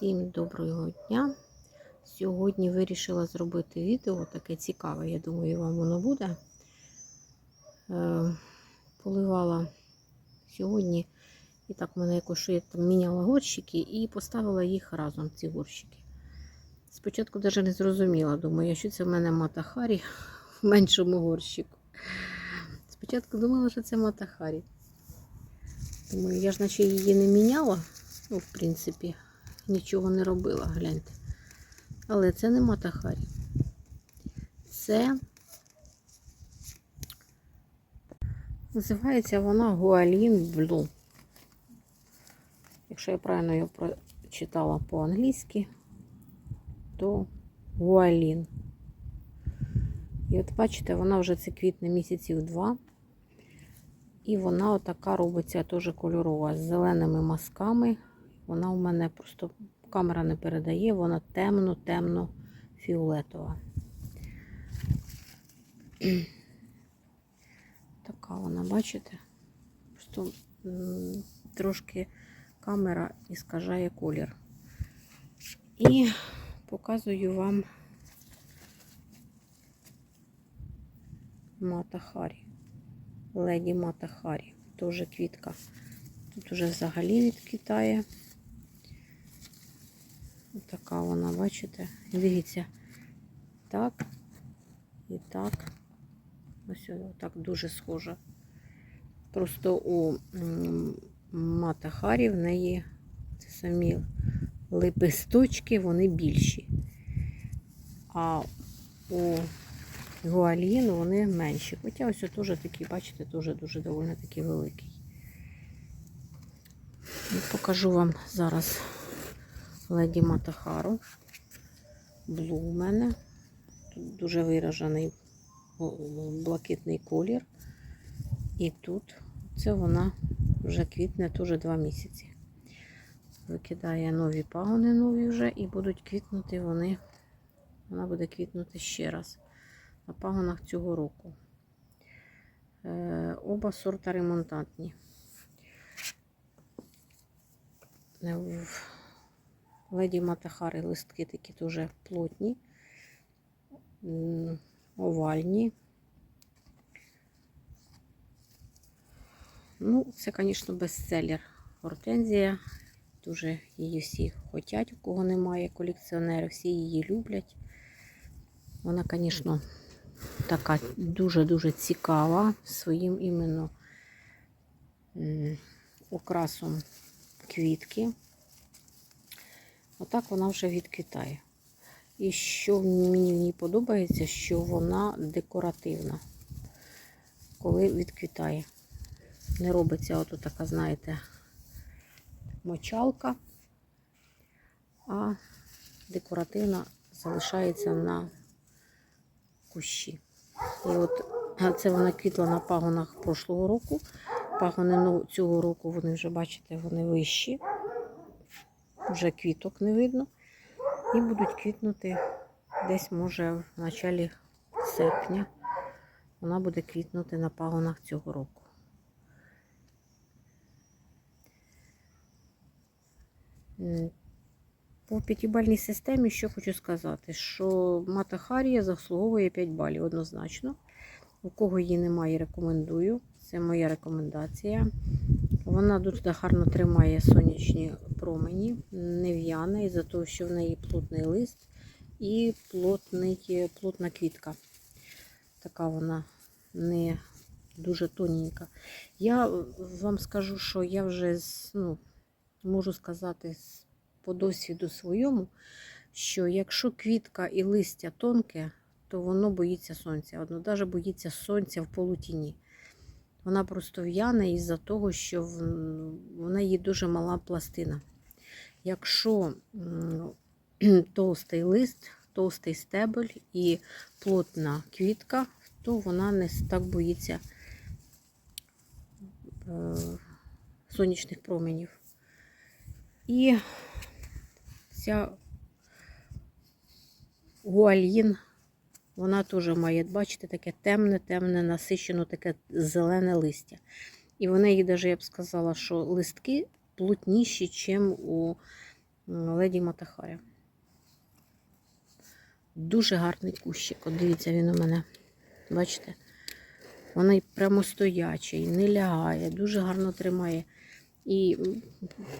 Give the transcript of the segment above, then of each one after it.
Всім доброго дня! Сьогодні вирішила зробити відео таке цікаве, я думаю, вам воно буде. Е, Поливала сьогодні, і так в мене якось я там міняла горщики і поставила їх разом, ці горщики. Спочатку навіть не зрозуміла, думаю, що це в мене матахарі в меншому горщику. Спочатку думала, що це матахарі. Думаю, я ж наче її не міняла. Ну, в принципі, нічого не робила, гляньте. Але це не матахарі. Це називається вона Гуалін Блу. Якщо я правильно її прочитала по-англійськи, то Гуалін. І от бачите, вона вже це квітне місяців два. І вона отака робиться теж кольорова з зеленими мазками. Вона у мене просто камера не передає, вона темно-темно фіолетова. Така вона, бачите? Просто трошки камера іскажає колір. І показую вам Мата Харі. Леді Мата Харі. Теж квітка. Тут уже взагалі відквітає. Така вона, бачите? Дивіться. Так. І так. Ось так дуже схожа. Просто у Мата Харі в неї самі лепесточки, вони більші. А у Гуалін вони менші. Хоча ось теж такі, бачите, теж дуже доволі таки великий. Покажу вам зараз леді Матахару. Блу у мене. Тут дуже виражений блакитний колір. І тут це вона вже квітне теж два місяці. Викидає нові пагони нові вже і будуть квітнути вони. Вона буде квітнути ще раз на пагонах цього року. Е, оба сорта ремонтантні. Е, в Леді Матахари листки такі дуже плотні, овальні. Ну, це, звісно, бестселлер. Гортензія. Дуже її всі хочуть, у кого немає колекціонерів, всі її люблять. Вона, звісно, така дуже-дуже цікава своїм іменно окрасом квітки. Отак вона вже відквітає. І що мені в подобається, що вона декоративна, коли відквітає. Не робиться ото така, знаєте, мочалка, а декоративна залишається на кущі. І от це вона квітла на пагонах прошлого року. Пагони ну, цього року, вони вже, бачите, вони вищі. Вже квіток не видно. І будуть квітнути десь, може, в началі серпня. Вона буде квітнути на пагонах цього року. По п'ятибальній системі, що хочу сказати, що Мата Харія заслуговує 5 балів однозначно. У кого її немає, рекомендую. Це моя рекомендація. Вона дуже гарно тримає сонячні промені, не в'яне, із-за того, що в неї плотний лист і плотний, плотна квітка. Така вона не дуже тоненька. Я вам скажу, що я вже ну, можу сказати по досвіду своєму, що якщо квітка і листя тонке, то воно боїться сонця. Воно навіть боїться сонця в полутіні. Вона просто в'яне із-за того, що в, в неї дуже мала пластина. Якщо толстий лист, толстий стебель і плотна квітка, то вона не так боїться е, сонячних променів. І ця гуальїн, вона теж має, бачите, таке темне, темне, насичене, таке зелене листя. І в неї, навіть, я б сказала, що листки плотніші, ніж у леді Матахаря. Дуже гарний кущик. От дивіться, він у мене. Бачите? Вона прямо стоячий, не лягає, дуже гарно тримає. І,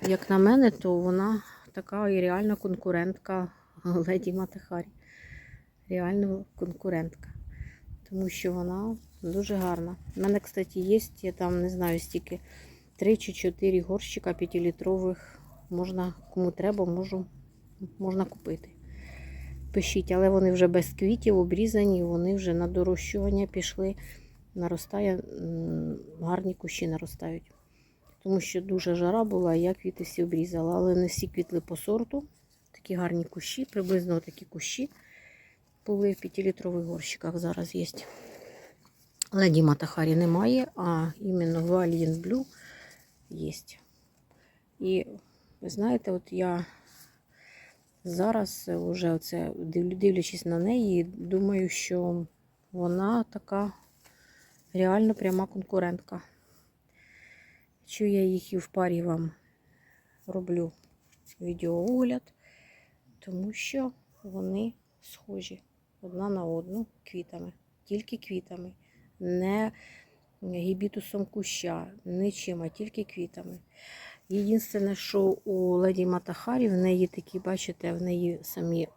як на мене, то вона така і реальна конкурентка леді Матахарі. Реально конкурентка. Тому що вона дуже гарна. У мене, кстати, є, я там не знаю, стільки 3 чи 4 горщика 5-літрових. Можна, кому треба, можу, можна купити. Пишіть, але вони вже без квітів обрізані, вони вже на дорощування пішли. Наростає, гарні кущі наростають. Тому що дуже жара була, я квіти всі обрізала. Але не всі квітли по сорту. Такі гарні кущі, приблизно такі кущі були в 5-літрових горщиках зараз є. Леді Матахарі немає, а іменно Valiant Blue є. І ви знаєте, от я зараз вже оце, дивлячись на неї, думаю, що вона така реально пряма конкурентка. Що я їх і в парі вам роблю відеоогляд, тому що вони схожі одна на одну квітами, тільки квітами, не гібітусом куща, нічим, а тільки квітами. Єдине, що у леді Матахарі в неї такі, бачите, в неї самі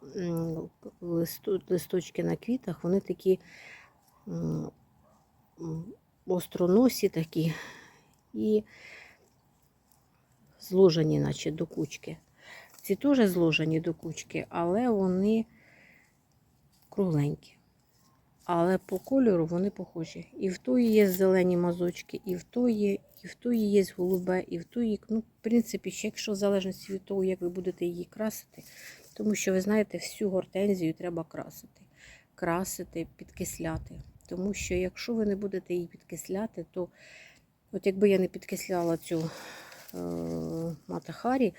листочки на квітах, вони такі остроносі такі і зложені, наче до кучки. Ці теж зложені до кучки, але вони кругленькі. Але по кольору вони похожі. І в тої є зелені мазочки, і в тої, і в тої є голубе, і в тої, ну, в принципі, ще якщо в залежності від того, як ви будете її красити, тому що ви знаєте, всю гортензію треба красити. Красити, підкисляти. Тому що якщо ви не будете її підкисляти, то от якби я не підкисляла цю е, матахарі,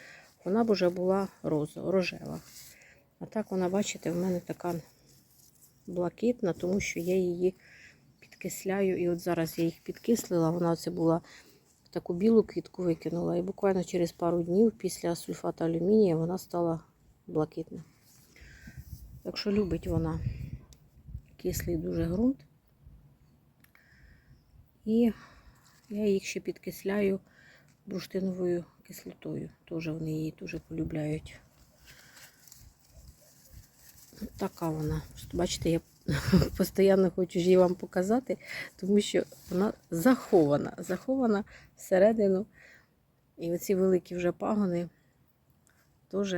вона б вже була розо, рожева. А так вона, бачите, в мене така блакитна, тому що я її підкисляю. І от зараз я їх підкислила, вона це була таку білу квітку викинула. І буквально через пару днів після сульфату алюмінія вона стала блакитна. Так що любить вона кислий дуже ґрунт. І я їх ще підкисляю бурштиновою кислотою. Теж вони її дуже полюбляють. Така вона. Бачите, я постійно хочу ж її вам показати, тому що вона захована. Захована всередину. І оці великі вже пагони теж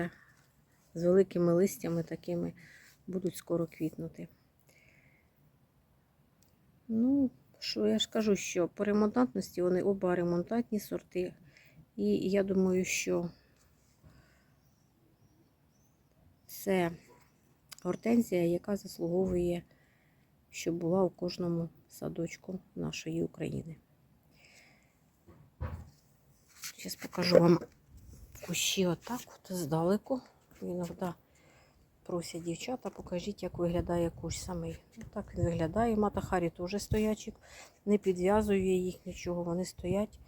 з великими листями такими будуть скоро квітнути. Ну, що я ж кажу, що по ремонтантності вони оба ремонтантні сорти. І я думаю, що це гортензія, яка заслуговує, щоб була у кожному садочку нашої України. Зараз покажу вам кущі отак, от здалеку. Іноді просять дівчата, покажіть, як виглядає кущ самий. Так він виглядає. Матахарі теж стоячик. Не підв'язую я їх нічого, вони стоять.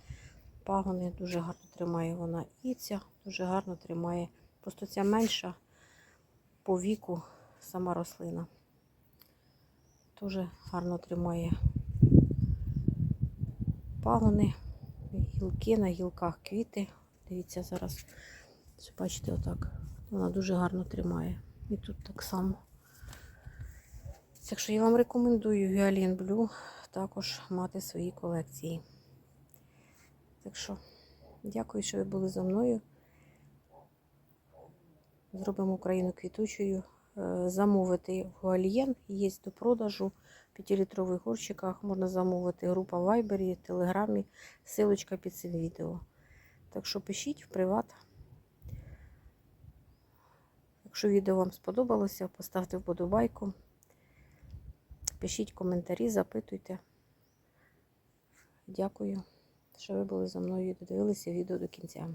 Пагони дуже гарно тримає вона. І ця дуже гарно тримає. Просто ця менша по віку сама рослина. Дуже гарно тримає пагони, гілки, на гілках квіти. Дивіться, зараз, бачите, отак. Вона дуже гарно тримає. І тут так само. Так що я вам рекомендую Віолін Блю також мати в своїй колекції. Так що, дякую, що ви були зі мною. Зробимо Україну квітучою. Е, Замовити в Гуальєн є до продажу в 5-літрових горщиках. Можна замовити група в Вайбері, Телеграмі, силочка під цим відео. Так що пишіть в приват. Якщо відео вам сподобалося, поставте вподобайку. Пишіть коментарі, запитуйте. Дякую, що ви були зі мною і додивилися відео до кінця.